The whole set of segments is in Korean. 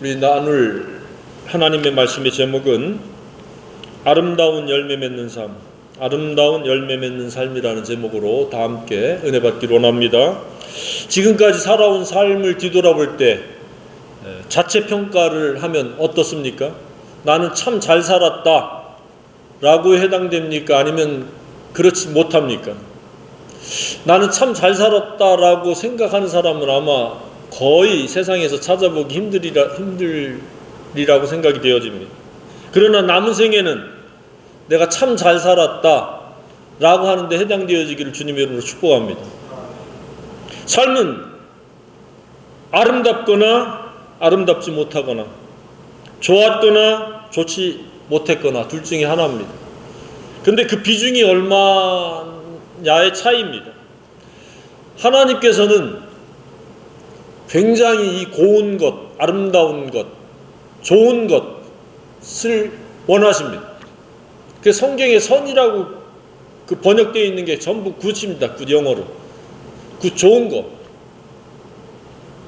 우리 나눌 하나님의 말씀의 제목은 아름다운 열매 맺는 삶, 아름다운 열매 맺는 삶이라는 제목으로 다 함께 은혜 받기로 원합니다. 지금까지 살아온 삶을 뒤돌아볼 때 에, 자체 평가를 하면 어떻습니까? 나는 참 잘 살았다. 라고 해당됩니까? 아니면 그렇지 못합니까? 나는 참 잘 살았다라고 생각하는 사람은 아마 거의 세상에서 찾아보기 힘들이라, 힘들이라고 생각이 되어집니다. 그러나 남은 생에는 내가 참 잘 살았다 라고 하는데 해당되어지기를 주님의 이름으로 축복합니다. 삶은 아름답거나 아름답지 못하거나 좋았거나 좋지 못했거나 둘 중에 하나입니다. 근데 그 비중이 얼마냐의 차이입니다. 하나님께서는 굉장히 이 고운 것, 아름다운 것, 좋은 것을 원하십니다. 그 성경에 선이라고 그 번역되어 있는 게 전부 굿입니다. 굿 영어로. 굿 좋은 것.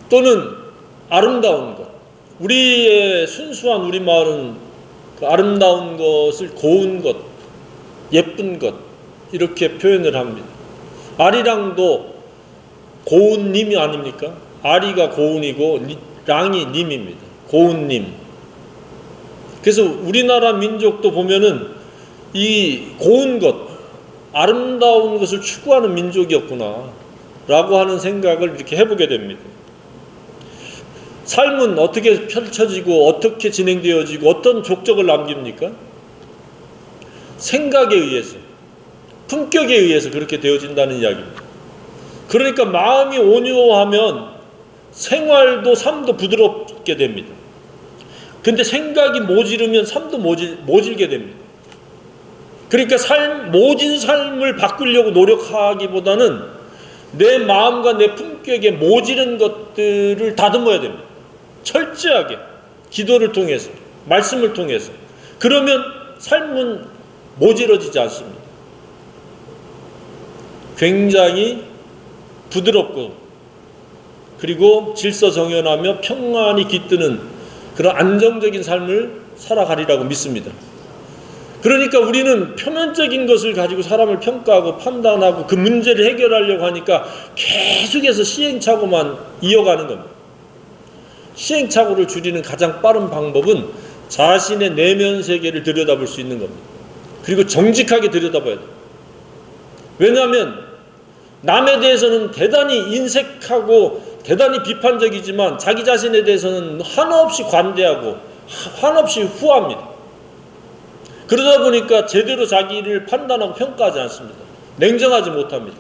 또는 아름다운 것. 우리의 순수한 우리 말은 그 아름다운 것을 고운 것, 예쁜 것 이렇게 표현을 합니다. 아리랑도 고운 님이 아닙니까? 아리가 고운이고 랑이 님입니다. 고운님. 그래서 우리나라 민족도 보면은 이 고운 것, 아름다운 것을 추구하는 민족이었구나 라고 하는 생각을 이렇게 해보게 됩니다. 삶은 어떻게 펼쳐지고 어떻게 진행되어지고 어떤 족적을 남깁니까? 생각에 의해서, 품격에 의해서 그렇게 되어진다는 이야기입니다. 그러니까 마음이 온유하면 생활도 삶도 부드럽게 됩니다. 근데 생각이 모지르면 삶도 모질, 모질게 됩니다. 그러니까 삶, 모진 삶을 바꾸려고 노력하기보다는 내 마음과 내 품격에 모지른 것들을 다듬어야 됩니다. 철저하게 기도를 통해서 말씀을 통해서 그러면 삶은 모질어지지 않습니다. 굉장히 부드럽고 그리고 질서 정연하며 평안이 깃드는 그런 안정적인 삶을 살아가리라고 믿습니다. 그러니까 우리는 표면적인 것을 가지고 사람을 평가하고 판단하고 그 문제를 해결하려고 하니까 계속해서 시행착오만 이어가는 겁니다. 시행착오를 줄이는 가장 빠른 방법은 자신의 내면 세계를 들여다볼 수 있는 겁니다. 그리고 정직하게 들여다봐야 돼요. 왜냐하면 남에 대해서는 대단히 인색하고 대단히 비판적이지만 자기 자신에 대해서는 한없이 관대하고 한없이 후합니다. 그러다 보니까 제대로 자기를 판단하고 평가하지 않습니다. 냉정하지 못합니다.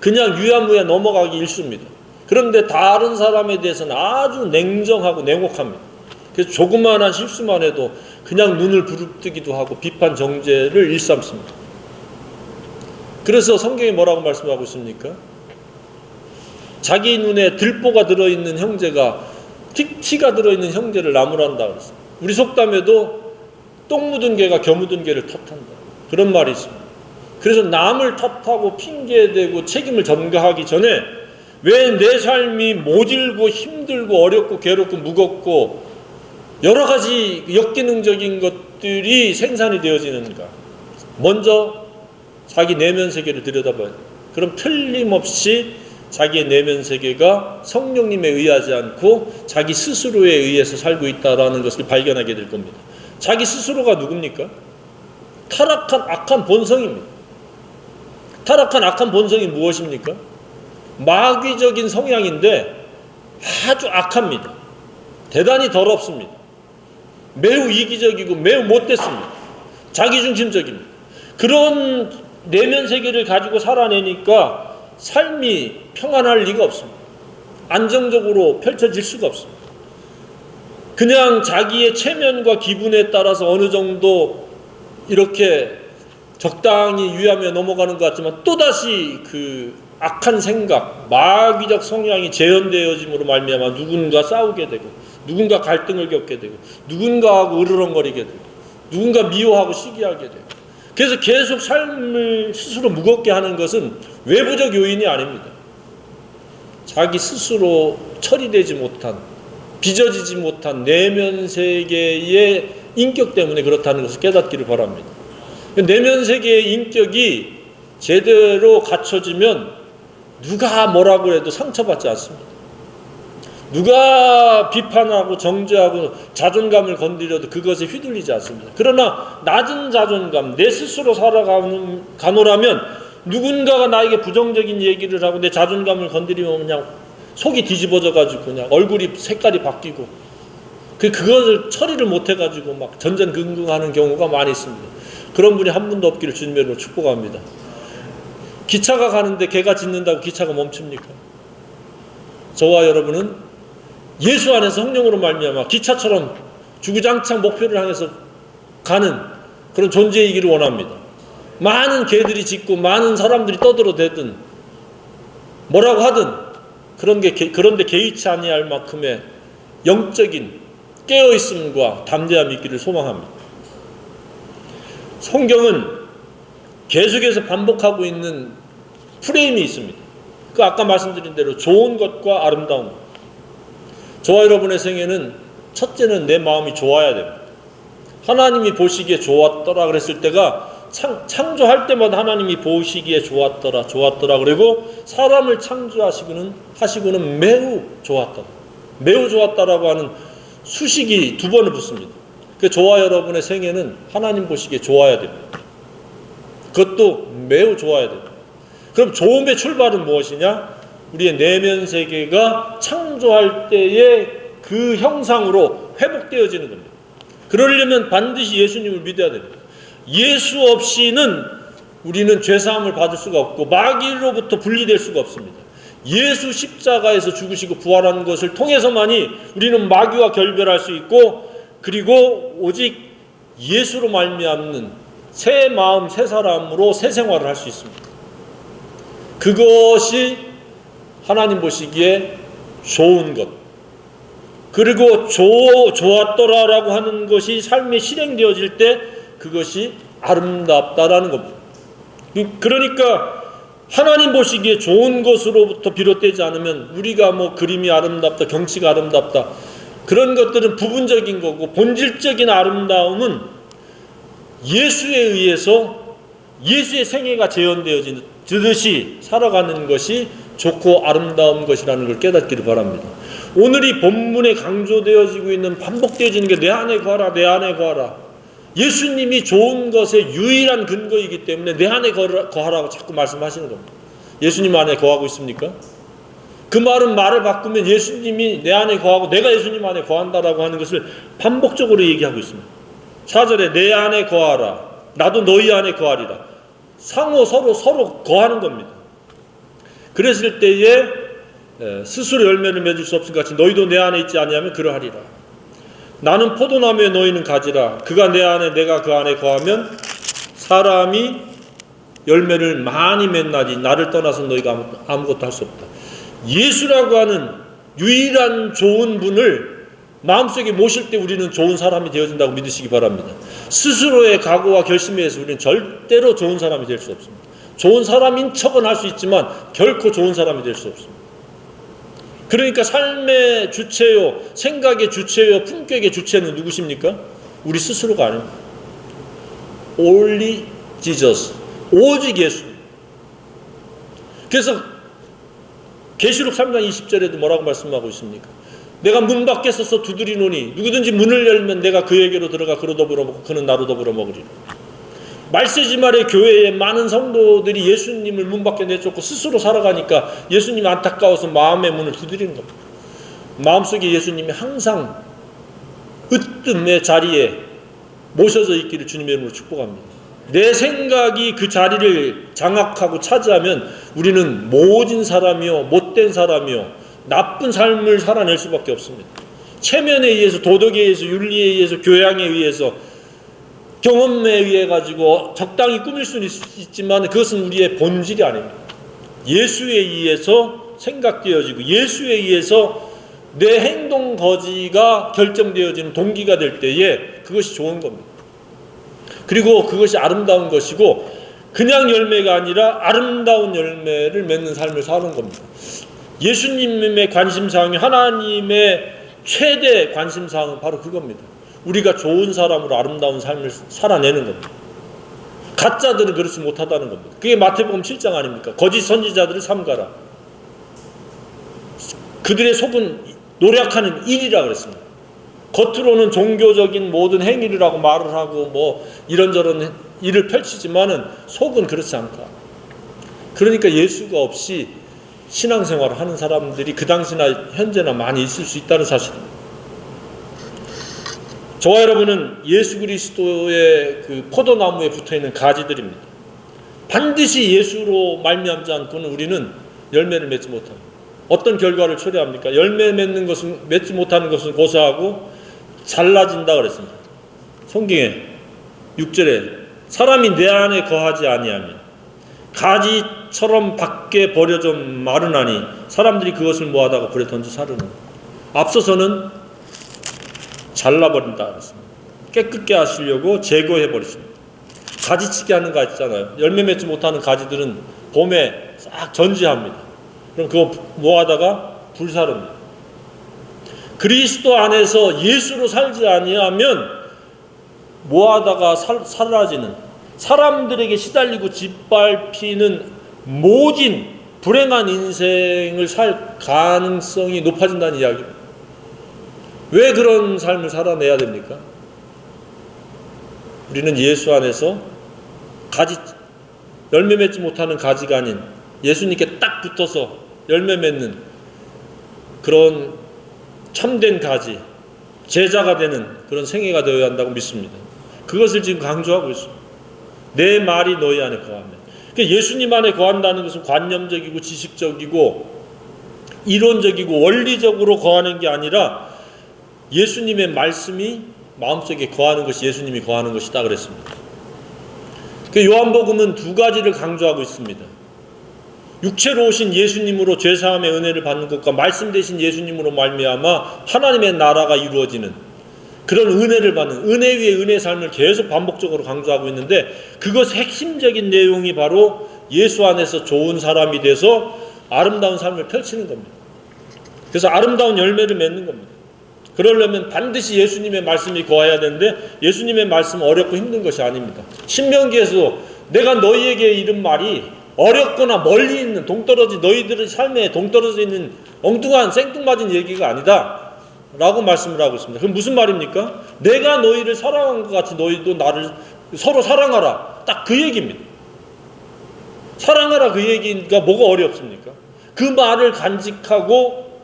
그냥 유야무야 넘어가기 일쑤입니다. 그런데 다른 사람에 대해서는 아주 냉정하고 냉혹합니다. 그래서 조그마한 실수만 해도 그냥 눈을 부릅뜨기도 하고 비판 정죄를 일삼습니다. 그래서 성경이 뭐라고 말씀하고 있습니까? 자기 눈에 들보가 들어있는 형제가 티, 티가 들어있는 형제를 나무란다 그랬어요. 우리 속담에도 똥 묻은 개가 겨 묻은 개를 탓한다. 그런 말이 있습니다. 그래서 남을 탓하고 핑계대고 책임을 전가하기 전에 왜 내 삶이 모질고 힘들고 어렵고 괴롭고 무겁고 여러 가지 역기능적인 것들이 생산이 되어지는가. 먼저 자기 내면 세계를 들여다봐야 돼. 그럼 틀림없이 자기의 내면 세계가 성령님에 의하지 않고 자기 스스로에 의해서 살고 있다라는 것을 발견하게 될 겁니다. 자기 스스로가 누굽니까? 타락한 악한 본성입니다. 타락한 악한 본성이 무엇입니까? 마귀적인 성향인데 아주 악합니다. 대단히 더럽습니다. 매우 이기적이고 매우 못됐습니다. 자기중심적입니다. 그런 내면 세계를 가지고 살아내니까 삶이 평안할 리가 없습니다. 안정적으로 펼쳐질 수가 없습니다. 그냥 자기의 체면과 기분에 따라서 어느 정도 이렇게 적당히 유하며 넘어가는 것 같지만 또다시 그 악한 생각, 마귀적 성향이 재현되어짐으로 말미암아 누군가 싸우게 되고 누군가 갈등을 겪게 되고 누군가하고 으르렁거리게 되고 누군가 미워하고 시기하게 되고 그래서 계속 삶을 스스로 무겁게 하는 것은 외부적 요인이 아닙니다. 자기 스스로 처리되지 못한 빚어지지 못한 내면 세계의 인격 때문에 그렇다는 것을 깨닫기를 바랍니다. 내면 세계의 인격이 제대로 갖춰지면 누가 뭐라고 해도 상처받지 않습니다. 누가 비판하고 정죄하고 자존감을 건드려도 그것에 휘둘리지 않습니다. 그러나 낮은 자존감, 내 스스로 살아가는 가노라면 누군가가 나에게 부정적인 얘기를 하고 내 자존감을 건드리면 그냥 속이 뒤집어져 가지고 그냥 얼굴이 색깔이 바뀌고 그 그것을 처리를 못 해 가지고 막 전전긍긍하는 경우가 많이 있습니다. 그런 분이 한 분도 없기를 주님으로 축복합니다. 기차가 가는데 개가 짖는다고 기차가 멈춥니까? 저와 여러분은 예수 안에서 성령으로 말미암아 기차처럼 주구장창 목표를 향해서 가는 그런 존재이기를 원합니다. 많은 개들이 짖고 많은 사람들이 떠들어대든 뭐라고 하든 그런 게 그런데 개의치 아니할 만큼의 영적인 깨어 있음과 담대함이 있기를 소망합니다. 성경은 계속해서 반복하고 있는 프레임이 있습니다. 그 아까 말씀드린 대로 좋은 것과 아름다운 것. 저와 여러분의 생애는 첫째는 내 마음이 좋아야 됩니다. 하나님이 보시기에 좋았더라 그랬을 때가 창, 창조할 때마다 하나님이 보시기에 좋았더라 좋았더라 그리고 사람을 창조하시고는 하시고는 매우 좋았다 매우 좋았다라고 하는 수식이 두 번을 붙습니다. 그 저와 여러분의 생애는 하나님 보시기에 좋아야 됩니다. 그것도 매우 좋아야 됩니다. 그럼 좋음의 출발은 무엇이냐? 우리의 내면 세계가 창조할 때의 그 형상으로 회복되어지는 겁니다. 그러려면 반드시 예수님을 믿어야 됩니다. 예수 없이는 우리는 죄사함을 받을 수가 없고 마귀로부터 분리될 수가 없습니다. 예수 십자가에서 죽으시고 부활하는 것을 통해서만이 우리는 마귀와 결별할 수 있고 그리고 오직 예수로 말미암는 새 마음 새 사람으로 새 생활을 할 수 있습니다. 그것이 하나님 보시기에 좋은 것. 그리고 좋, 좋았더라라고 하는 것이 삶에 실행되어질 때 그것이 아름답다라는 겁니다. 그러니까 하나님 보시기에 좋은 것으로부터 비롯되지 않으면 우리가 뭐 그림이 아름답다, 경치가 아름답다 그런 것들은 부분적인 거고 본질적인 아름다움은 예수에 의해서 예수의 생애가 재현되어지듯이 살아가는 것이 좋고 아름다운 것이라는 걸 깨닫기를 바랍니다. 오늘 이 본문에 강조되어지고 있는 반복되어지는 게 내 안에 거하라, 내 안에 거하라. 예수님이 좋은 것의 유일한 근거이기 때문에 내 안에 거하라고 자꾸 말씀하시는 겁니다. 예수님 안에 거하고 있습니까? 그 말은 말을 바꾸면 예수님이 내 안에 거하고 내가 예수님 안에 거한다라고 하는 것을 반복적으로 얘기하고 있습니다. 4절에 내 안에 거하라. 나도 너희 안에 거하리라. 상호 서로 서로 거하는 겁니다. 그랬을 때에 스스로 열매를 맺을 수 없을 것 같이 너희도 내 안에 있지 아니하면 그러하리라. 나는 포도나무에 너희는 가지라. 그가 내 안에 내가 그 안에 거하면 사람이 열매를 많이 맺나니 나를 떠나서 너희가 아무것도 할 수 없다. 예수라고 하는 유일한 좋은 분을 마음속에 모실 때 우리는 좋은 사람이 되어진다고 믿으시기 바랍니다. 스스로의 각오와 결심에 의해서 우리는 절대로 좋은 사람이 될 수 없습니다. 좋은 사람인 척은 할 수 있지만 결코 좋은 사람이 될 수 없습니다. 그러니까 삶의 주체요, 생각의 주체요, 품격의 주체는 누구십니까? 우리 스스로가 아닙니다. Only Jesus. 오직 예수. 그래서 계시록 3장 20절에도 뭐라고 말씀하고 있습니까? 내가 문 밖에 서서 두드리노니 누구든지 문을 열면 내가 그에게로 들어가 그로 더불어 먹고 그는 나로 더불어 먹으리라. 말세지 말의 교회에 많은 성도들이 예수님을 문 밖에 내쫓고 스스로 살아가니까 예수님이 안타까워서 마음의 문을 두드리는 겁니다. 마음속에 예수님이 항상 으뜸의 자리에 모셔져 있기를 주님의 이름으로 축복합니다. 내 생각이 그 자리를 장악하고 차지하면 우리는 모진 사람이요, 못된 사람이요, 나쁜 삶을 살아낼 수밖에 없습니다. 체면에 의해서, 도덕에 의해서, 윤리에 의해서, 교양에 의해서 경험에 의해 가지고 적당히 꾸밀 수는 있지만 그것은 우리의 본질이 아닙니다. 예수에 의해서 생각되어지고 예수에 의해서 내 행동 거지가 결정되어지는 동기가 될 때에 그것이 좋은 겁니다. 그리고 그것이 아름다운 것이고 그냥 열매가 아니라 아름다운 열매를 맺는 삶을 사는 겁니다. 예수님의 관심사항이 하나님의 최대 관심 사항은 바로 그겁니다. 우리가 좋은 사람으로 아름다운 삶을 살아내는 겁니다. 가짜들은 그렇지 못하다는 겁니다. 그게 마태복음 7장 아닙니까? 거짓 선지자들을 삼가라. 그들의 속은 노력하는 일이라 그랬습니다. 겉으로는 종교적인 모든 행위를 하고 말을 하고 뭐 이런저런 일을 펼치지만은 속은 그렇지 않다. 그러니까 예수가 없이 신앙생활을 하는 사람들이 그 당시나 현재나 많이 있을 수 있다는 사실입니다. 저와 여러분은 예수 그리스도의 그 포도나무에 붙어 있는 가지들입니다. 반드시 예수로 말미암지 않고는 우리는 열매를 맺지 못합니다. 어떤 결과를 초래합니까? 열매 맺는 것은 맺지 못하는 것은 고사하고 잘라진다 그랬습니다. 성경에 6절에 사람이 내 안에 거하지 아니하면 가지처럼 밖에 버려져 마르나니 사람들이 그것을 모아다가 불에 던져 사르는 앞서서는 잘라버린다 그랬습니다. 깨끗게 하시려고 제거해 버리십니다. 가지치기 하는 거 있잖아요. 열매 맺지 못하는 가지들은 봄에 싹 전지합니다. 그럼 그거 모아다가 불사릅니다. 그리스도 안에서 예수로 살지 아니하면 모아다가 살, 사라지는 사람들에게 시달리고 짓밟히는 모진 불행한 인생을 살 가능성이 높아진다는 이야기입니다. 왜 그런 삶을 살아내야 됩니까? 우리는 예수 안에서 가지 열매 맺지 못하는 가지가 아닌 예수님께 딱 붙어서 열매 맺는 그런 참된 가지 제자가 되는 그런 생애가 되어야 한다고 믿습니다. 그것을 지금 강조하고 있습니다. 내 말이 너희 안에 거하면. 그러니까 예수님 안에 거한다는 것은 관념적이고 지식적이고 이론적이고 원리적으로 거하는 게 아니라 예수님의 말씀이 마음속에 거하는 것이 예수님이 거하는 것이다 그랬습니다. 그 요한복음은 두 가지를 강조하고 있습니다. 육체로 오신 예수님으로 죄 사함의 은혜를 받는 것과 말씀 되신 예수님으로 말미암아 하나님의 나라가 이루어지는 그런 은혜를 받는 은혜 위에 은혜 삶을 계속 반복적으로 강조하고 있는데 그것의 핵심적인 내용이 바로 예수 안에서 좋은 사람이 돼서 아름다운 삶을 펼치는 겁니다. 그래서 아름다운 열매를 맺는 겁니다. 그러려면 반드시 예수님의 말씀이 거해야 되는데 예수님의 말씀 어렵고 힘든 것이 아닙니다. 신명기에서 내가 너희에게 이른 말이 어렵거나 멀리 있는 동떨어진 너희들의 삶에 동떨어져 있는 엉뚱한 생뚱맞은 얘기가 아니다. 라고 말씀을 하고 있습니다. 그럼 무슨 말입니까? 내가 너희를 사랑한 것 같이 너희도 나를 서로 사랑하라. 딱 그 얘기입니다. 사랑하라 그 얘기가 뭐가 어렵습니까? 그 말을 간직하고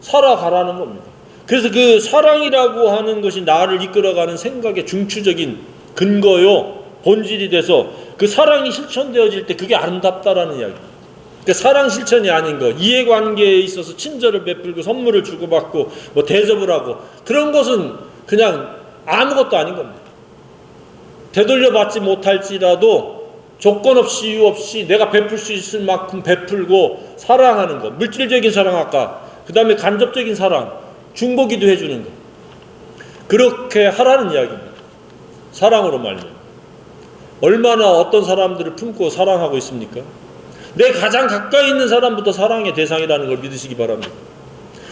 살아가라는 겁니다. 그래서 그 사랑이라고 하는 것이 나를 이끌어가는 생각의 중추적인 근거요, 본질이 돼서 그 사랑이 실천되어질 때 그게 아름답다라는 이야기. 그 사랑 실천이 아닌 거, 이해관계에 있어서 친절을 베풀고 선물을 주고받고 뭐 대접을 하고 그런 것은 그냥 아무것도 아닌 겁니다. 되돌려 받지 못할지라도 조건 없이 이유 없이 내가 베풀 수 있을 만큼 베풀고 사랑하는 것, 물질적인 사랑 아까 그 다음에 간접적인 사랑, 중보기도 해주는 것. 그렇게 하라는 이야기입니다. 사랑으로 말이죠. 얼마나 어떤 사람들을 품고 사랑하고 있습니까? 내 가장 가까이 있는 사람부터 사랑의 대상이라는 걸 믿으시기 바랍니다.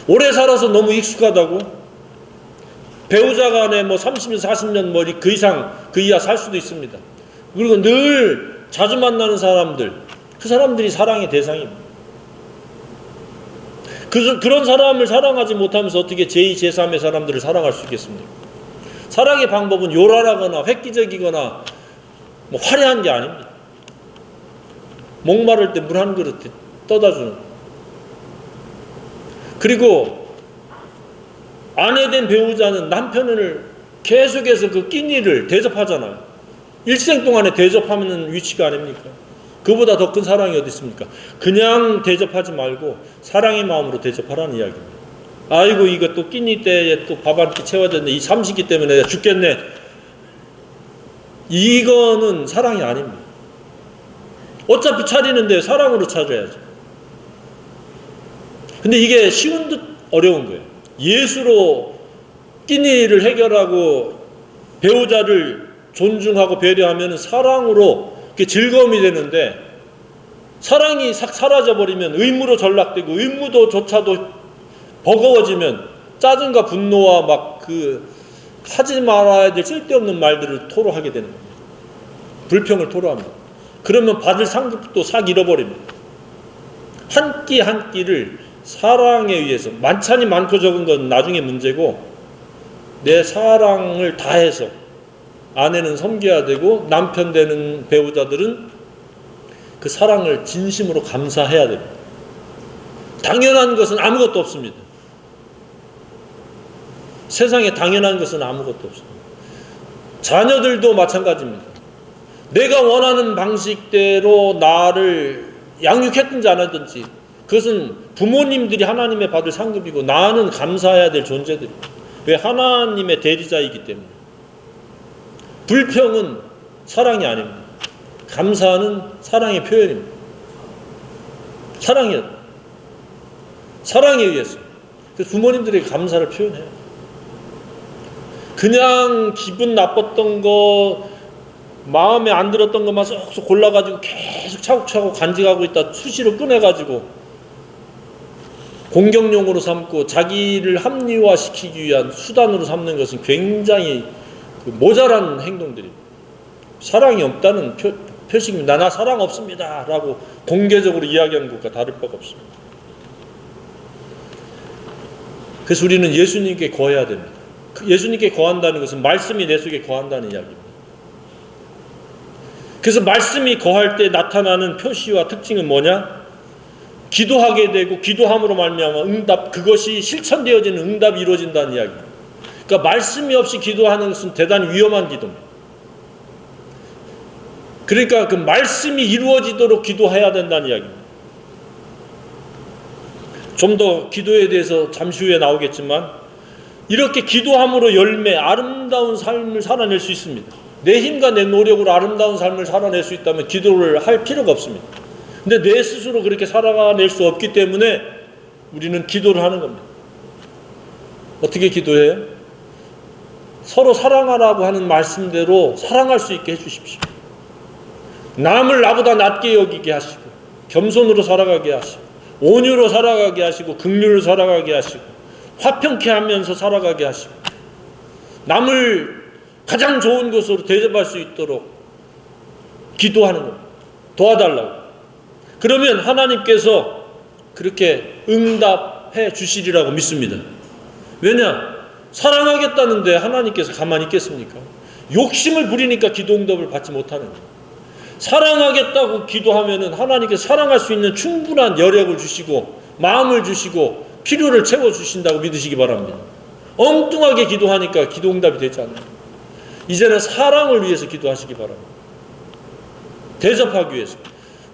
오래 살아서 너무 익숙하다고 배우자 간에 뭐 30년, 40년 뭐그 이상, 그 이하 살 수도 있습니다. 그리고 늘 자주 만나는 사람들, 그 사람들이 사랑의 대상입니다. 그, 그런 사람을 사랑하지 못하면서 어떻게 제2, 제3의 사람들을 사랑할 수 있겠습니까? 사랑의 방법은 요란하거나 획기적이거나 뭐 화려한 게 아닙니다. 목마를 때 물 한 그릇 떠다 주는 그리고 아내 된 배우자는 남편을 계속해서 그 끼니를 대접하잖아요. 일생 동안에 대접하는 위치가 아닙니까? 그보다 더 큰 사랑이 어디 있습니까? 그냥 대접하지 말고 사랑의 마음으로 대접하라는 이야기입니다. 아이고 이거 또 끼니 때에 또 밥 한 끼 채워졌네. 이 삼식기 때문에 죽겠네. 이거는 사랑이 아닙니다. 어차피 차리는데 사랑으로 차려야죠. 근데 이게 쉬운 듯 어려운 거예요. 예수로 끼니를 해결하고 배우자를 존중하고 배려하면 사랑으로 즐거움이 되는데 사랑이 싹 사라져 버리면 의무로 전락되고 의무도조차도 버거워지면 짜증과 분노와 막 그 하지 말아야 될 쓸데없는 말들을 토로하게 되는 겁니다. 불평을 토로합니다. 그러면 받을 상급도 싹 잃어버립니다. 한 끼 한 끼를 사랑에 의해서 만찬이 많고 적은 건 나중에 문제고 내 사랑을 다해서 아내는 섬겨야 되고 남편 되는 배우자들은 그 사랑을 진심으로 감사해야 됩니다. 당연한 것은 아무것도 없습니다. 세상에 당연한 것은 아무것도 없습니다. 자녀들도 마찬가지입니다. 내가 원하는 방식대로 나를 양육했든지 안 하든지 그것은 부모님들이 하나님의 받을 상급이고 나는 감사해야 될 존재들입니다. 왜 하나님의 대리자이기 때문에 불평은 사랑이 아닙니다. 감사는 사랑의 표현입니다. 사랑이요. 사랑에 의해서. 그래서 부모님들에게 감사를 표현해요. 그냥 기분 나빴던 거, 마음에 안 들었던 것만 쏙쏙 골라가지고 계속 차곡차곡 간직하고 있다 수시로 꺼내가지고 공격용으로 삼고 자기를 합리화시키기 위한 수단으로 삼는 것은 굉장히 그 모자란 행동들입니다. 사랑이 없다는 표, 표식입니다. 나 사랑 없습니다. 라고 공개적으로 이야기하는 것과 다를 바가 없습니다. 그래서 우리는 예수님께 거해야 됩니다. 그 예수님께 거한다는 것은 말씀이 내 속에 거한다는 이야기입니다. 그래서 말씀이 거할 때 나타나는 표시와 특징은 뭐냐? 기도하게 되고 기도함으로 말미암아 응답 그것이 실천되어지는 응답이 이루어진다는 이야기입니다. 그러니까 말씀이 없이 기도하는 것은 대단히 위험한 기도입니다. 그러니까 그 말씀이 이루어지도록 기도해야 된다는 이야기입니다. 좀 더 기도에 대해서 잠시 후에 나오겠지만 이렇게 기도함으로 열매 아름다운 삶을 살아낼 수 있습니다. 내 힘과 내 노력으로 아름다운 삶을 살아낼 수 있다면 기도를 할 필요가 없습니다. 근데 내 스스로 그렇게 살아낼 수 없기 때문에 우리는 기도를 하는 겁니다. 어떻게 기도해요? 서로 사랑하라고 하는 말씀대로 사랑할 수 있게 해주십시오. 남을 나보다 낮게 여기게 하시고, 겸손으로 살아가게 하시고, 온유로 살아가게 하시고, 극률로 살아가게 하시고, 화평케 하면서 살아가게 하시고, 남을 가장 좋은 것으로 대접할 수 있도록 기도하는 겁니다. 도와달라고. 그러면 하나님께서 그렇게 응답해 주시리라고 믿습니다. 왜냐? 사랑하겠다는데 하나님께서 가만히 있겠습니까? 욕심을 부리니까 기도 응답을 받지 못하는 거예요. 사랑하겠다고 기도하면은 하나님께서 사랑할 수 있는 충분한 여력을 주시고 마음을 주시고 필요를 채워 주신다고 믿으시기 바랍니다. 엉뚱하게 기도하니까 기도 응답이 되지 않아요. 이제는 사랑을 위해서 기도하시기 바랍니다. 대접하기 위해서.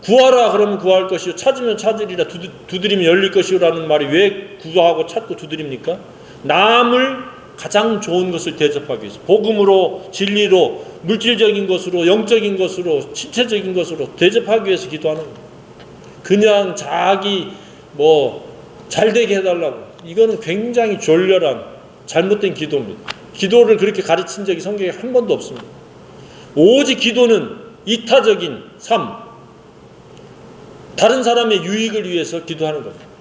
구하라 그러면 구할 것이요 찾으면 찾으리라 두드리면 열릴 것이요라는 말이 왜 구하고 찾고 두드립니까? 남을 가장 좋은 것을 대접하기 위해서 복음으로 진리로 물질적인 것으로 영적인 것으로 신체적인 것으로 대접하기 위해서 기도하는 거예요. 그냥 자기 뭐 잘되게 해달라고 이거는 굉장히 졸렬한 잘못된 기도입니다. 기도를 그렇게 가르친 적이 성경에 한 번도 없습니다. 오직 기도는 이타적인 삶, 다른 사람의 유익을 위해서 기도하는 겁니다.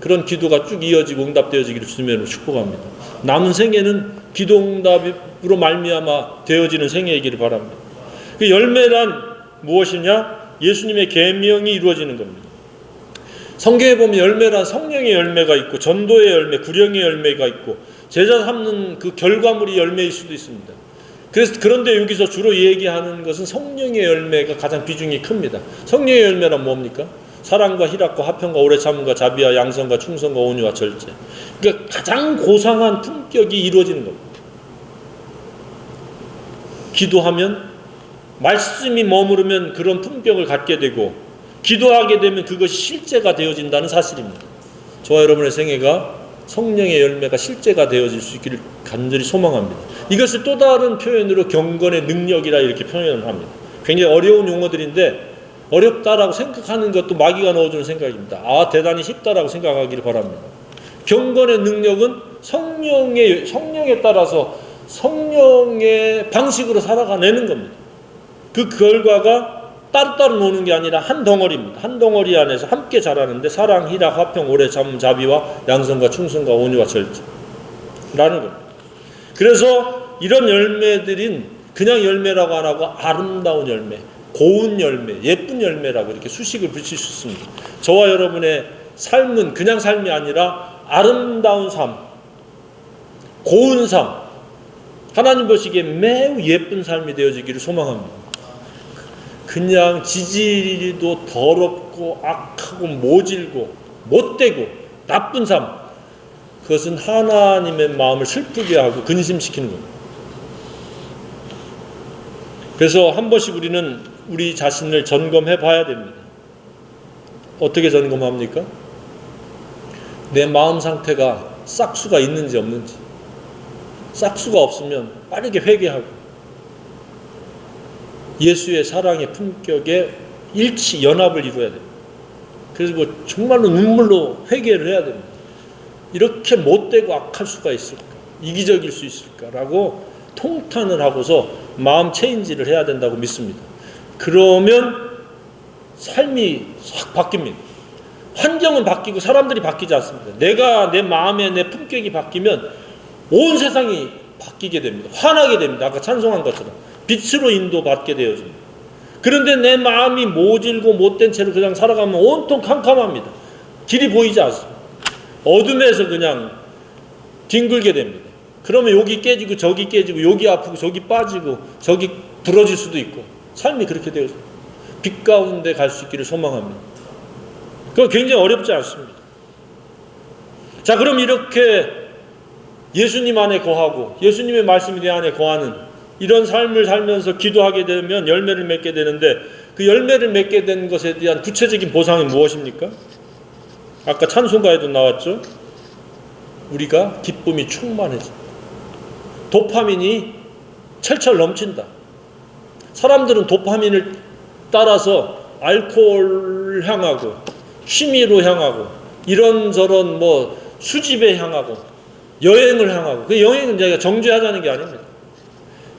그런 기도가 쭉 이어지고 응답되어지기를 주님으로 축복합니다. 남은 생애는 기도 응답으로 말미암아 되어지는 생애이기를 바랍니다. 그 열매란 무엇이냐? 예수님의 계명이 이루어지는 겁니다. 성경에 보면 열매란 성령의 열매가 있고 전도의 열매, 구령의 열매가 있고 제자 삼는 그 결과물이 열매일 수도 있습니다. 그래서 그런데 여기서 주로 얘기하는 것은 성령의 열매가 가장 비중이 큽니다. 성령의 열매란 뭡니까? 사랑과 희락과 화평과 오래 참음과 자비와 양성과 충성과 온유와 절제. 그러니까 가장 고상한 품격이 이루어지는 겁니다. 기도하면 말씀이 머무르면 그런 품격을 갖게 되고 기도하게 되면 그것이 실제가 되어진다는 사실입니다. 저와 여러분의 생애가 성령의 열매가 실제가 되어질 수 있기를 간절히 소망합니다. 이것을 또 다른 표현으로 경건의 능력이라 이렇게 표현을 합니다. 굉장히 어려운 용어들인데 어렵다라고 생각하는 것도 마귀가 넣어주는 생각입니다. 아 대단히 쉽다라고 생각하기를 바랍니다. 경건의 능력은 성령의 성령에 따라서 성령의 방식으로 살아가내는 겁니다. 그 결과가 따로따로 노는 게 아니라 한 덩어리입니다. 한 덩어리 안에서 함께 자라는데 사랑, 희락, 화평, 오래 참, 자비와 양성과 충성과 온유와 절제. 라는 겁니다. 그래서 이런 열매들인 그냥 열매라고 안 하고 아름다운 열매, 고운 열매, 예쁜 열매라고 이렇게 수식을 붙일 수 있습니다. 저와 여러분의 삶은 그냥 삶이 아니라 아름다운 삶, 고운 삶, 하나님 보시기에 매우 예쁜 삶이 되어지기를 소망합니다. 그냥 지질이도 더럽고 악하고 모질고 못되고 나쁜 삶 그것은 하나님의 마음을 슬프게 하고 근심시키는 겁니다. 그래서 한 번씩 우리는 우리 자신을 점검해 봐야 됩니다. 어떻게 점검합니까? 내 마음 상태가 싹수가 있는지 없는지. 싹수가 없으면 빠르게 회개하고 예수의 사랑의 품격에 일치 연합을 이루어야 됩니다. 그래서 뭐 정말로 눈물로 회개를 해야 됩니다. 이렇게 못되고 악할 수가 있을까? 이기적일 수 있을까라고 통탄을 하고서 마음 체인지를 해야 된다고 믿습니다. 그러면 삶이 확 바뀝니다. 환경은 바뀌고 사람들이 바뀌지 않습니다. 내가 내 마음에 내 품격이 바뀌면 온 세상이 바뀌게 됩니다. 환하게 됩니다. 아까 찬송한 것처럼 빛으로 인도받게 되어집니다. 그런데 내 마음이 모질고 못된 채로 그냥 살아가면 온통 캄캄합니다. 길이 보이지 않습니다. 어둠에서 그냥 뒹굴게 됩니다. 그러면 여기 깨지고 저기 깨지고 여기 아프고 저기 빠지고 저기 부러질 수도 있고 삶이 그렇게 되어서 빛 가운데 갈 수 있기를 소망합니다. 그거 굉장히 어렵지 않습니다. 자, 그럼 이렇게 예수님 안에 거하고 예수님의 말씀이 내 안에 거하는 이런 삶을 살면서 기도하게 되면 열매를 맺게 되는데 그 열매를 맺게 된 것에 대한 구체적인 보상이 무엇입니까? 아까 찬송가에도 나왔죠. 우리가 기쁨이 충만해진다. 도파민이 철철 넘친다. 사람들은 도파민을 따라서 알코올 향하고 취미로 향하고 이런저런 뭐 수집에 향하고 여행을 향하고 그 여행은 제가 정죄하자는 게 아닙니다.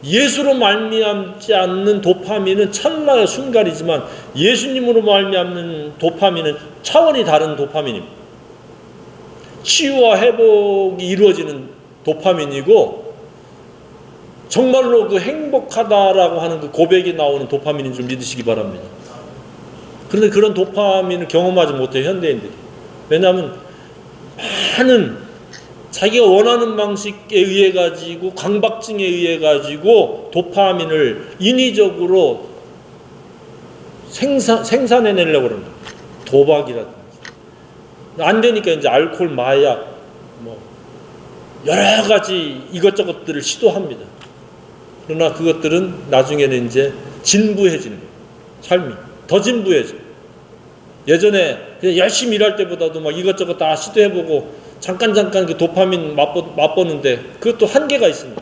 예수로 말미암지 않는 도파민은 찰나의 순간이지만 예수님으로 말미암는 도파민은 차원이 다른 도파민입니다. 치유와 회복이 이루어지는 도파민이고 정말로 그 행복하다라고 하는 그 고백이 나오는 도파민인 줄 믿으시기 바랍니다. 그런데 그런 도파민을 경험하지 못해 현대인들이. 왜냐하면 많은 자기가 원하는 방식에 의해 가지고 강박증에 의해 가지고 도파민을 인위적으로 생산 생산해내려고 그럽니다. 도박이라든지 안 되니까 이제 알코올, 마약 뭐 여러 가지 이것저것들을 시도합니다. 그러나 그것들은 나중에는 이제 진부해지는. 삶이 더 진부해져. 예전에 그냥 열심히 일할 때보다도 막 이것저것 다 시도해보고 잠깐 잠깐 그 도파민 맛보, 맛보는데 그것도 한계가 있습니다.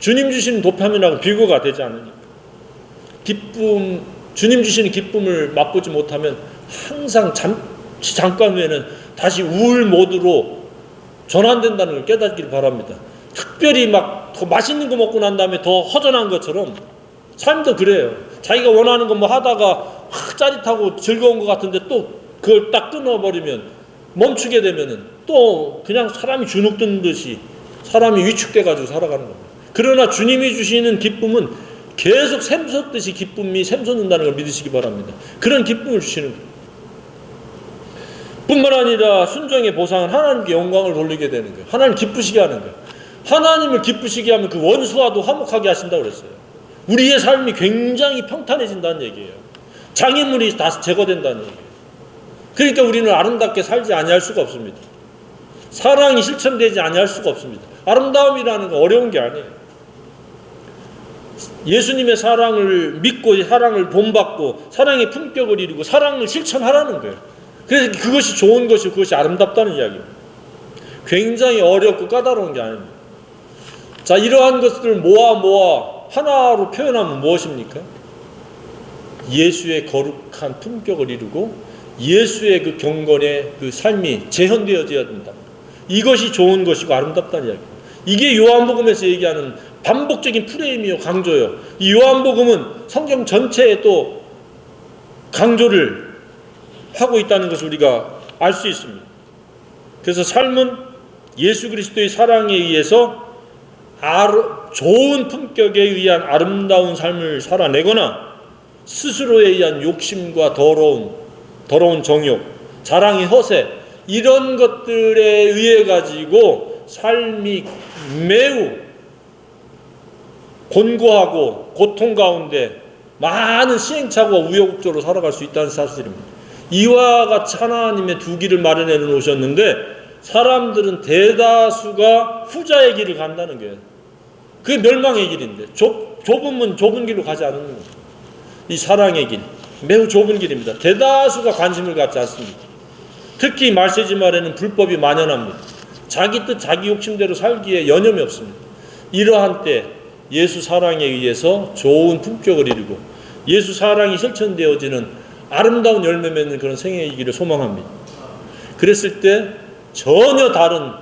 주님 주시는 도파민하고 비교가 되지 않으니까 기쁨 주님 주시는 기쁨을 맛보지 못하면 항상 잠시 잠깐 후에는 다시 우울 모드로 전환된다는 걸 깨닫기를 바랍니다. 특별히 막 더 맛있는 거 먹고 난 다음에 더 허전한 것처럼 삶도 그래요. 자기가 원하는 거 뭐 하다가 확 짜릿하고 즐거운 것 같은데 또 그걸 딱 끊어버리면 멈추게 되면은 또 그냥 사람이 주눅 든 듯이 사람이 위축돼 가지고 살아가는 겁니다. 그러나 주님이 주시는 기쁨은 계속 샘솟듯이 기쁨이 샘솟는다는 걸 믿으시기 바랍니다. 그런 기쁨을 주시는 거예요. 뿐만 아니라 순종의 보상은 하나님께 영광을 돌리게 되는 거예요. 하나님 기쁘시게 하는 거예요. 하나님을 기쁘시게 하면 그 원수와도 화목하게 하신다고 그랬어요. 우리의 삶이 굉장히 평탄해진다는 얘기예요. 장애물이 다 제거된다는 얘기예요. 그러니까 우리는 아름답게 살지 아니할 수가 없습니다. 사랑이 실천되지 아니할 수가 없습니다. 아름다움이라는 건 어려운 게 아니에요. 예수님의 사랑을 믿고 사랑을 본받고 사랑의 품격을 이루고 사랑을 실천하라는 거예요. 그래서 그것이 좋은 것이고 그것이 아름답다는 이야기입니다. 굉장히 어렵고 까다로운 게 아닙니다. 자, 이러한 것들을 모아 모아 하나로 표현하면 무엇입니까? 예수의 거룩한 품격을 이루고 예수의 그 경건의 그 삶이 재현되어져야 된다. 이것이 좋은 것이고 아름답다는 이야기. 이게 요한복음에서 얘기하는 반복적인 프레임이요 강조요. 이 요한복음은 성경 전체에 또 강조를 하고 있다는 것을 우리가 알 수 있습니다. 그래서 삶은 예수 그리스도의 사랑에 의해서 좋은 품격에 의한 아름다운 삶을 살아내거나 스스로에 의한 욕심과 더러운 더러운 정욕, 자랑의 허세 이런 것들에 의해 가지고 삶이 매우 곤고하고 고통 가운데 많은 시행착오와 우여곡절로 살아갈 수 있다는 사실입니다. 이와 같이 하나님의 두 길을 마련해 놓으셨는데 사람들은 대다수가 후자의 길을 간다는 거예요. 그게 멸망의 길인데 좁, 문 좁은 길로 가지 않는 거예요. 이 사랑의 길 매우 좁은 길입니다. 대다수가 관심을 갖지 않습니다. 특히 말세지 말에는 불법이 만연합니다. 자기 뜻 자기 욕심대로 살기에 여념이 없습니다. 이러한 때 예수 사랑에 의해서 좋은 품격을 이루고 예수 사랑이 실천되어지는 아름다운 열매 맺는 그런 생애이기를 소망합니다. 그랬을 때 전혀 다른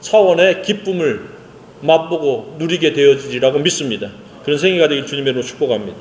차원의 기쁨을 맛보고 누리게 되어지리라고 믿습니다. 그런 생애가 되길 주님의 이름으로 축복합니다.